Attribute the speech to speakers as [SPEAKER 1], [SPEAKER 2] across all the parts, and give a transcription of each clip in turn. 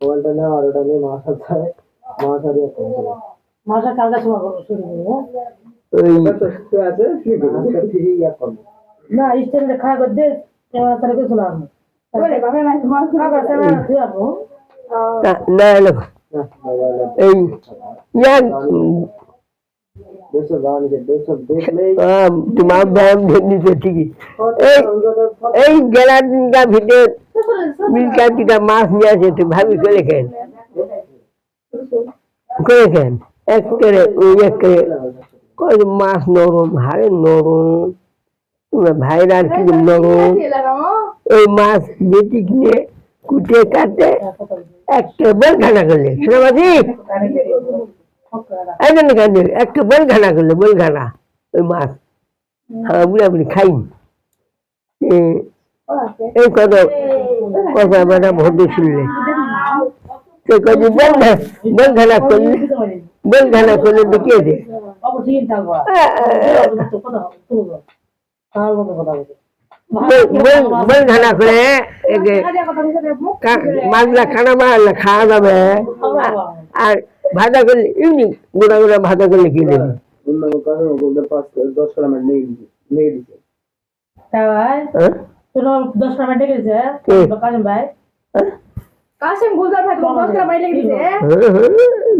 [SPEAKER 1] মোবাইলটা নেওয়ার ওটা নিয়ে আর ইয়ে করব
[SPEAKER 2] মাসা কালকা সময় করব শুরু করব না স্ট্যান্ডে খাওয়া কিছু না
[SPEAKER 3] না এই তোমার ব্যায়াম ঠিকই। এই গেলাটিনটা ভিতরে মিলকাটিটা মাছ নিয়ে আছে তুই ভাবি করে খেন করে খেন এক করে ওই এক করে। কই মাছ নরম হাড়ে নরম তোমরা ভাইরা কি নরম। ওই মাছ বেটি কিনে কুটে কাটে একটা বলখানা করলে। শোনাবাদি একজন কাটে একটা বলখানা করলে বলখানা ওই মাছ। হ্যাঁ বুড়া বুড়ি খাই এই কত কথা বেটা ভোট শুনলে। সে কত বলখানা বলখানা করলে বলখানা করলে দেখিয়ে দে।
[SPEAKER 2] মতো কথা বলব
[SPEAKER 3] বলখানা করে মাছলা খানা মারলে খাওয়া যাবে। আর- ভাজা করলে ভাজা করলে কি দেবে। হ্যাঁ?
[SPEAKER 4] কাশেম গুলজার ভাই দশ টাকা
[SPEAKER 3] হ্যাঁ, হ্যাঁ,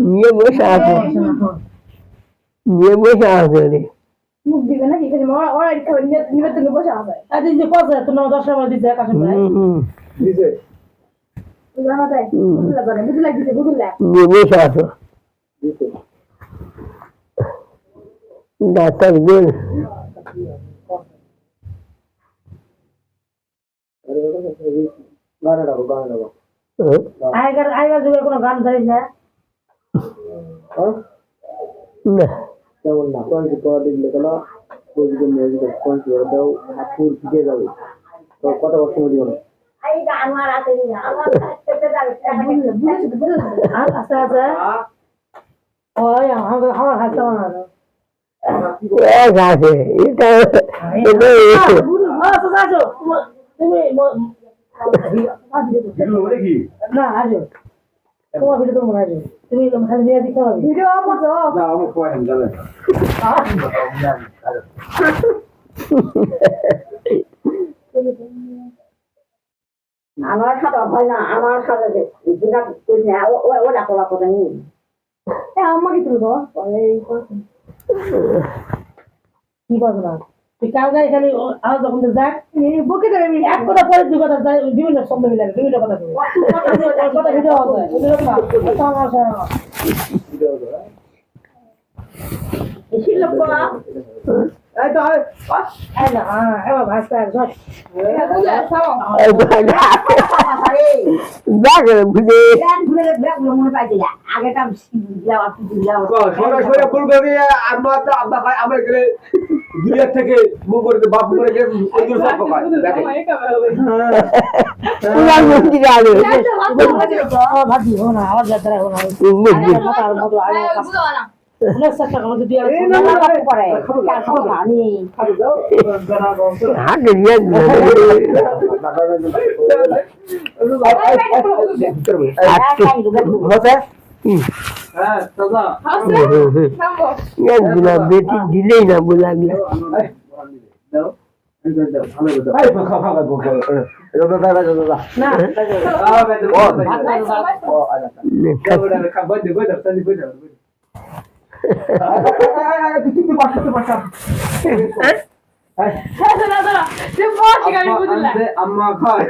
[SPEAKER 3] নিয়ে বসে আছে। নিয়ে বসে আছে রে।
[SPEAKER 4] মুখ দিবে নাকি? খালি ওরা ওরা খাবে নিবেদন বসে আছে।
[SPEAKER 2] আজ যে কত তোর নাম দশ টাকা দিছে কাজম ভাই।
[SPEAKER 1] দিছে।
[SPEAKER 3] ডাক্তার গোল
[SPEAKER 1] গানে রাখো গানে
[SPEAKER 3] হ্যাঁ?
[SPEAKER 2] আগের আগের যুগের কোনো গান ধরিস না।
[SPEAKER 1] হ্যাঁ
[SPEAKER 3] না।
[SPEAKER 1] তেমন না কোয়ালিটি কোয়ালিটি লেখা ওইদিকে মিউজিক কোয়ালিটি করে দাও হাতুর শিখে যাবে তো কত বছর দিও না
[SPEAKER 2] হাতে আচ্ছা আচ্ছা না আসো তোমার ভিডিও তোমার আসো তুমি খালি নিয়ে দিতে হবে
[SPEAKER 4] ভিডিও আপতো
[SPEAKER 1] না আমি জানেন
[SPEAKER 5] আমার সাথে হয় না আমার সাথে কথা নেই।
[SPEAKER 4] এ আমাকে তুলবো এই
[SPEAKER 2] কি করব না তুই কাল গায়ে খালি আমার যখন যাক
[SPEAKER 4] বুকে ধরে আমি
[SPEAKER 2] এক কথা পরে দুই কথা যাই বিভিন্ন শব্দ মিলাবে বিভিন্ন কথা বলবে কথা ভিডিও আছে ওদের না? সমস্যা
[SPEAKER 3] দেখ বুঝে
[SPEAKER 5] মনে পাইছি আগেটা যাওয়া
[SPEAKER 1] ফুলকপি আমরা তো আব্বা আমরা গেলে দুনিয়া থেকে মুখ করে বাপ করে গেলে ওইগুলো সব খায় দেখেন
[SPEAKER 3] পুরা মন্দির আলো
[SPEAKER 2] ভাবি হো না আওয়াজ যাতে রাখো না মতো আগে
[SPEAKER 1] হ্যাঁ দাদা
[SPEAKER 4] হাসে
[SPEAKER 3] বেটি দিলেই না বোঝাগলে
[SPEAKER 2] না
[SPEAKER 1] ও ও দাও খাও বই বই দাও সানি বই দাও তুই তুই পাশে তুই পাশে
[SPEAKER 4] দাদা দাদা যে বসে আমি
[SPEAKER 1] আম্মা খায়